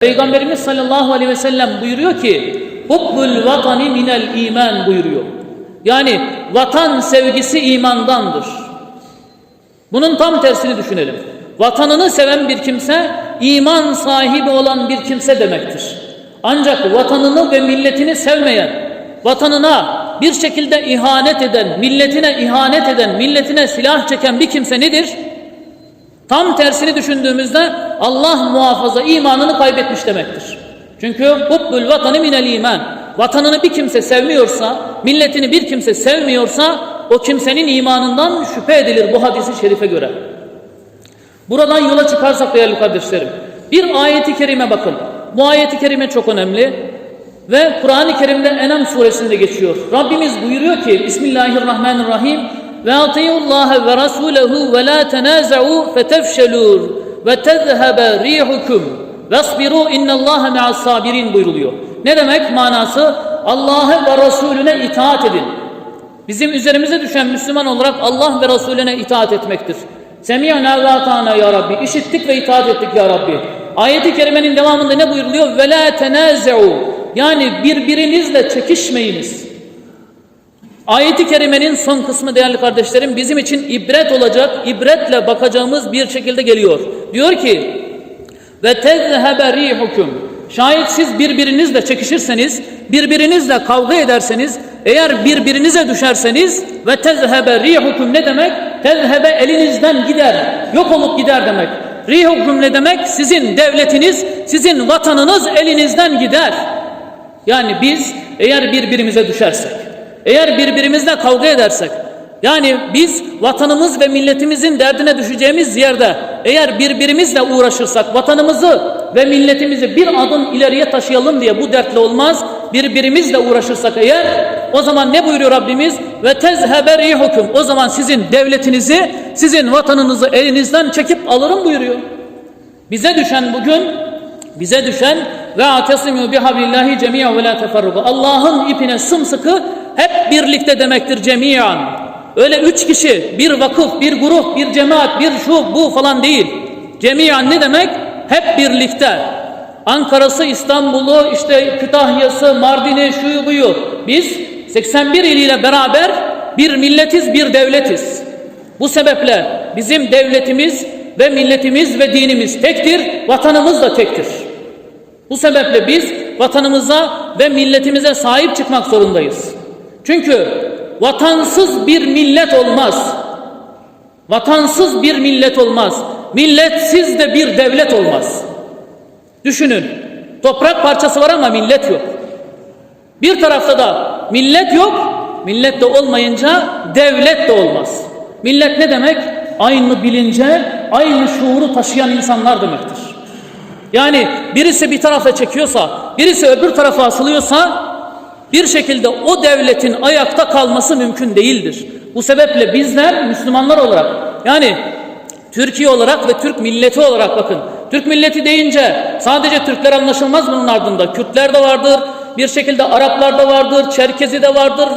Peygamberimiz sallallahu aleyhi ve sellem buyuruyor ki Hubbul vatani minel iman buyuruyor. Yani vatan sevgisi imandandır. Bunun tam tersini düşünelim. Vatanını seven bir kimse iman sahibi olan bir kimse demektir. Ancak vatanını ve milletini sevmeyen, vatanına bir şekilde ihanet eden, milletine ihanet eden, milletine silah çeken bir kimse nedir? Tam tersini düşündüğümüzde Allah muhafaza imanını kaybetmiş demektir. Çünkü hubbul vatanı minel iman. Vatanını bir kimse sevmiyorsa, milletini bir kimse sevmiyorsa o kimsenin imanından şüphe edilir bu hadisi şerife göre. Buradan yola çıkarsak değerli kardeşlerim, bir ayeti kerime bakın. Bu ayeti kerime çok önemli ve Kur'an-ı Kerim'de Enam suresinde geçiyor. Rabbimiz buyuruyor ki Bismillahirrahmanirrahim ve atiyullaha ve rasulehu ve la tenaza'u fetefşelur ve tezhebe rihukum vesbiru innallaha ma'as sabirin buyruluyor. Ne demek manası? Allah'a ve Resulüne itaat edin. Bizim üzerimize düşen Müslüman olarak Allah ve Resulüne itaat etmektir. Semi'na ve atana ya Rabbi. İşittik ve itaat ettik ya Rabbi. Ayeti kerimenin devamında ne buyuruluyor? Ve la tenaze'u. Yani birbirinizle çekişmeyiniz. Ayeti kerimenin son kısmı değerli kardeşlerim bizim için ibret olacak, ibretle bakacağımız bir şekilde geliyor. Diyor ki ve tezhebe rihukum. Şayet siz birbirinizle çekişirseniz, birbirinizle kavga ederseniz, eğer birbirinize düşerseniz ve tezhebe rihukum ne demek? Tezhebe elinizden gider, yok olup gider demek. Rihukum ne demek? Sizin devletiniz, sizin vatanınız elinizden gider. Yani biz eğer birbirimize düşersek, eğer birbirimizle kavga edersek, yani biz vatanımız ve milletimizin derdine düşeceğimiz yerde eğer birbirimizle uğraşırsak vatanımızı ve milletimizi bir adım ileriye taşıyalım diye bu dertle olmaz. Birbirimizle uğraşırsak eğer o zaman ne buyuruyor Rabbimiz? Ve tezhebe rihukum. O zaman sizin devletinizi, sizin vatanınızı elinizden çekip alırım buyuruyor. Bize düşen bugün bize düşen ve atesimu bihablillahi cemi'a ve la teferruku. Allah'ın ipine sımsıkı hep birlikte demektir cemiyan. Öyle üç kişi, bir vakıf, bir grup, bir cemaat, bir şu, bu falan değil. Cemiyan ne demek? Hep birlikte. Ankara'sı, İstanbul'u, işte Kütahya'sı, Mardin'i, şuyu buyu. Biz 81 iliyle beraber bir milletiz, bir devletiz. Bu sebeple bizim devletimiz ve milletimiz ve dinimiz tektir, vatanımız da tektir. Bu sebeple biz vatanımıza ve milletimize sahip çıkmak zorundayız. Çünkü vatansız bir millet olmaz. Vatansız bir millet olmaz. Milletsiz de bir devlet olmaz. Düşünün. Toprak parçası var ama millet yok. Bir tarafta da millet yok. Millet de olmayınca devlet de olmaz. Millet ne demek? Aynı bilince, aynı şuuru taşıyan insanlar demektir. Yani birisi bir tarafa çekiyorsa, birisi öbür tarafa asılıyorsa bir şekilde o devletin ayakta kalması mümkün değildir. Bu sebeple bizler Müslümanlar olarak yani Türkiye olarak ve Türk milleti olarak bakın. Türk milleti deyince sadece Türkler anlaşılmaz bunun ardında. Kürtler de vardır, bir şekilde Araplar da vardır, Çerkezi de vardır.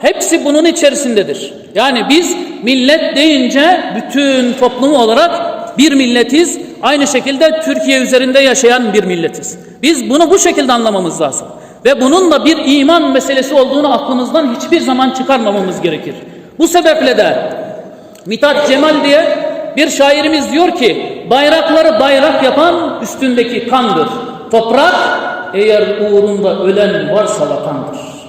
Hepsi bunun içerisindedir. Yani biz millet deyince bütün toplumu olarak bir milletiz. Aynı şekilde Türkiye üzerinde yaşayan bir milletiz. Biz bunu bu şekilde anlamamız lazım. Ve bunun da bir iman meselesi olduğunu aklımızdan hiçbir zaman çıkarmamamız gerekir. Bu sebeple de Mithat Cemal diye bir şairimiz diyor ki bayrakları bayrak yapan üstündeki kandır. Toprak eğer uğrunda ölen varsa vatandır.